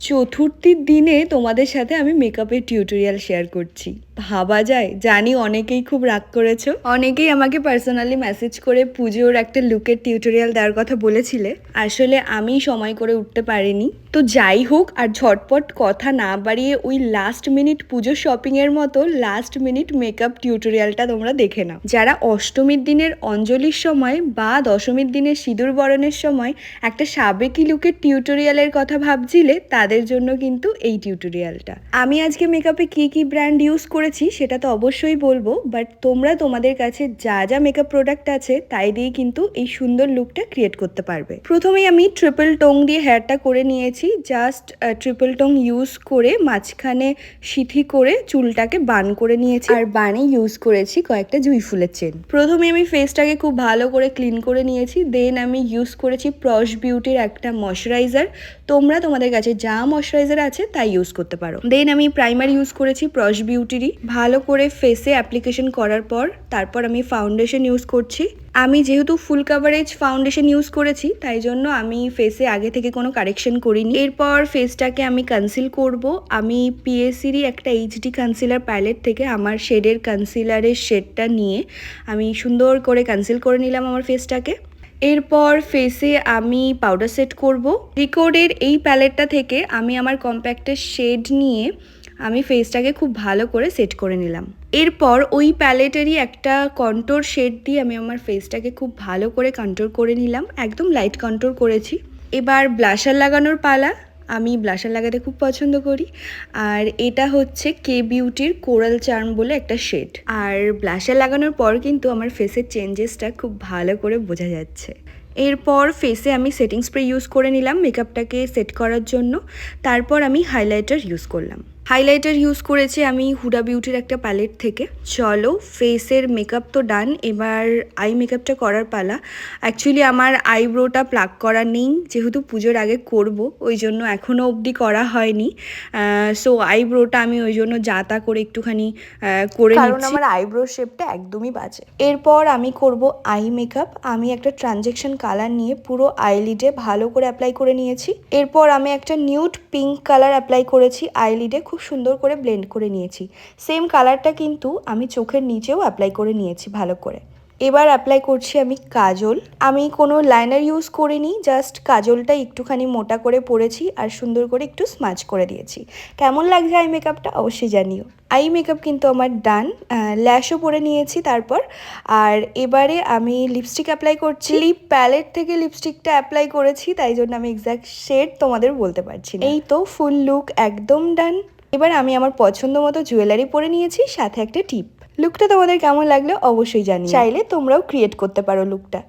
চতুর্থীর দিনে তোমাদের সাথে আমি মেকআপের টিউটোরিয়াল শেয়ার করছি। ভাবা যায়, জানি অনেকেই খুব রাগ করেছ। অনেকেই আমাকে পার্সোনালি মেসেজ করে পুজোর একটা লুকের টিউটোরিয়াল দেওয়ার কথা বলেছিলে। আসলে আমি সময় করে উঠতে পারিনি। তো যাই হোক, আর ঝটপট কথা না বাড়িয়ে ওই লাস্ট মিনিট পুজো শপিংয়ের মতো লাস্ট মিনিট মেকআপ টিউটোরিয়ালটা তোমরা দেখে নাও। যারা অষ্টমীর দিনের অঞ্জলির সময় বা দশমীর দিনের সিঁদুর বরণের সময় একটা সাবেকি লুকের টিউটোরিয়ালের কথা ভাবছিলে, তাদের জন্য কিন্তু এই টিউটোরিয়ালটা আমি আজকে মেকআপে কি কি ব্র্যান্ড ইউজ করেছি সেটা তো অবশ্যই বলব বাট তোমরা তোমাদের কাছে যা যা মেকআপ প্রোডাক্ট আছে, তাই দিয়ে কিন্তু এই সুন্দর লুকটা ক্রিয়েট করতে পারবে। প্রথমেই আমি ট্রিপল টোং দিয়ে হেয়ারটা করে নিয়েছি জাস্ট ট্রিপল টোং ইউজ করে মাঝখানে সিথি করে চুলটাকে বান করে নিয়েছি, আর বানে ইউজ করেছি কয়েকটা জুই ফুলের চেন প্রথমে আমি ফেসটাকে খুব ভালো করে ক্লিন করে নিয়েছি দেন আমি ইউজ করেছি প্রশ বিউটির একটা ময়শ্চারাইজার তোমরা তোমাদের কাছে যা ময়শ্চারাইজার আছে, তাই ইউজ করতে পারো। দেন আমি প্রাইমার ইউজ করেছি প্রশ বিউটিরই ভালো করে ফেসে অ্যাপ্লিকেশন করার পর তারপর আমি ফাউন্ডেশন ইউজ করছি। আমি যেহেতু ফুল কাভারেজ ফাউন্ডেশন ইউজ করেছি, তাই জন্য আমি ফেসে আগে থেকে কোনো কারেকশন করিনি। এরপর ফেসটাকে আমি কনসিল করব। আমি পিএসসিরই একটা এইচডি কনসিলার প্যালেট থেকে আমার শেডের কনসিলারের শেডটা নিয়ে আমি সুন্দর করে কনসিল করে নিলাম আমার ফেসটাকে এরপর ফেসে আমি পাউডার সেট করব। রিকোডের এই প্যালেটটা থেকে আমি আমার কম্প্যাক্টের শেড নিয়ে আমি ফেসটাকে খুব ভালো করে সেট করে নিলাম। এরপর ওই প্যালেটেরই একটা কন্ট্রোর শেড দিয়ে আমি আমার ফেসটাকে খুব ভালো করে কন্ট্রোল করে নিলাম। একদম লাইট কন্ট্রোল করেছি। এবার ব্লাশার লাগানোর পালা। আমি ব্লাশার লাগাতে খুব পছন্দ করি। আর এটা হচ্ছে কে বিউটির কোরাল চার্ম বলে একটা শেড আর ব্লাশার লাগানোর পর কিন্তু আমার ফেসের চেঞ্জেসটা খুব ভালো করে বোঝা যাচ্ছে। এরপর ফেসে আমি সেটিং স্প্রে ইউজ করে নিলাম মেকআপটাকে সেট করার জন্য। তারপর আমি হাইলাইটার ইউজ করলাম। হাইলাইটার ইউজ করেছি আমি হুডা বিউটির একটা প্যালেট থেকে। চলো ফেসের মেকআপ তো ডান এবার আই মেকআপটা করার পালা। অ্যাকচুয়ালি আমার আইব্রোটা প্লাক করা নেই যেহেতু পুজোর আগে করব ওই জন্য এখনও অবধি করা হয়নি। সো আইব্রোটা আমি ওই জন্য যাতা করে একটুখানি করে কারণ আমার আইব্রো শেপটা একদমই বাজে। এরপর আমি করব আই মেকআপ আমি একটা ট্রানজেকশন কালার নিয়ে পুরো আইলিডে ভালো করে অ্যাপ্লাই করে নিয়েছি। এরপর আমি একটা নিউড পিঙ্ক কালার অ্যাপ্লাই করেছি আইলিডে খুব সুন্দর করে ব্লেন্ড করে নিয়েছি। সেম কালারটা কিন্তু আমি চোখের নিচেও অ্যাপ্লাই করে নিয়েছি ভালো করে। এবার অ্যাপ্লাই করছি আমি কাজল। আমি কোনো লাইনার ইউজ করিনি জাস্ট কাজলটা একটুখানি মোটা করে পরেছি আর সুন্দর করে একটু স্মাচ করে দিয়েছি। কেমন লাগছে আই মেকআপটা অবশ্যই জানিও। আই মেকআপ কিন্তু আমার ডান ল্যাশও পরে নিয়েছি তারপর। আর এবারে আমি লিপস্টিক অ্যাপ্লাই করছি। লিপ প্যালেট থেকে লিপস্টিকটা অ্যাপ্লাই করেছি, তাই জন্য আমি এক্স্যাক্ট শেড তোমাদের বলতে পারছি এই তো ফুল লুক একদম ডান এবার আমি আমার পছন্দ মতো জুয়েলারি পরে নিয়েছি, সাথে একটা টিপ লুকটা তোমাদের কেমন লাগল অবশ্যই জানি চাইলে তোমরাও ক্রিয়েট করতে পারো লুকটা